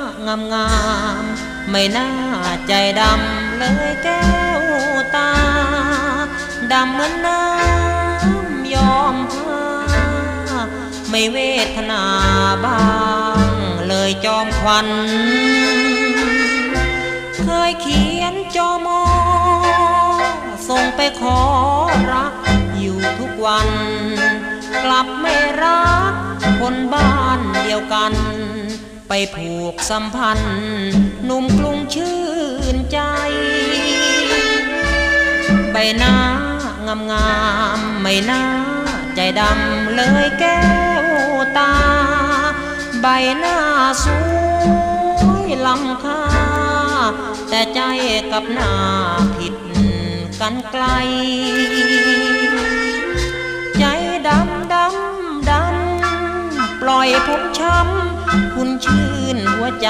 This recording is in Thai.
งามงามไม่น่าใจดำเลยแก้วตา ดำเหมือนน้ำยอมผ้าไม่เวทนาบ้างเลยจอมควัน เคยเขียนจอมอส่งไปขอรักอยู่ทุกวัน กลับไม่รักคนบ้านเดียวกัน ไปผูกสัมพันธ์หนุ่มกรุงชื่นใจ ใบหน้างามงามไม่น่าใจดำเลยแก้วตา ใบหน้าสวยลำค่า แต่ใจกับหน้าผิดกันไกล อยผมช้ำคุณชื่นหัวใจ